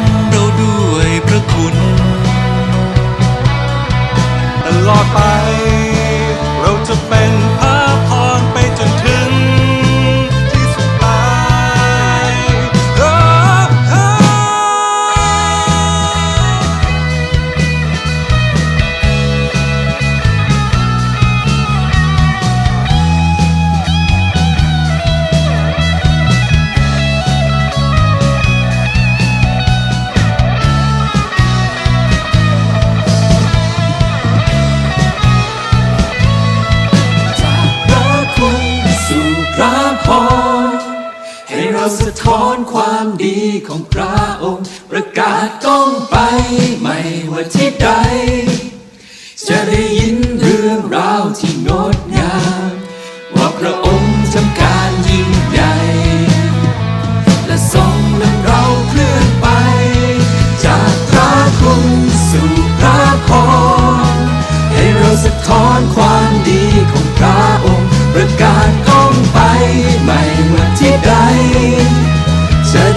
ำเราด้วยพระคุณ สะท้อนความดีของพระองค์ ประกาศก้องไปไม่ว่าที่ใด จะได้ยินเรื่องราวที่งดงาม ว่าพระองค์ทำการยิ่งใหญ่และทรงนำเราเคลื่อนไป จากพระคุณสู่พระพรให้เราสะท้อน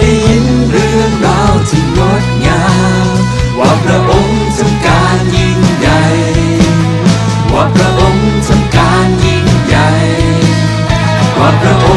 ได้ยินเรื่องราวที่งดงาม ว่าพระองค์ทำการยิ่งใหญ่ ว่าพระองค์ทำการยิ่งใหญ่ ว่าพระองค์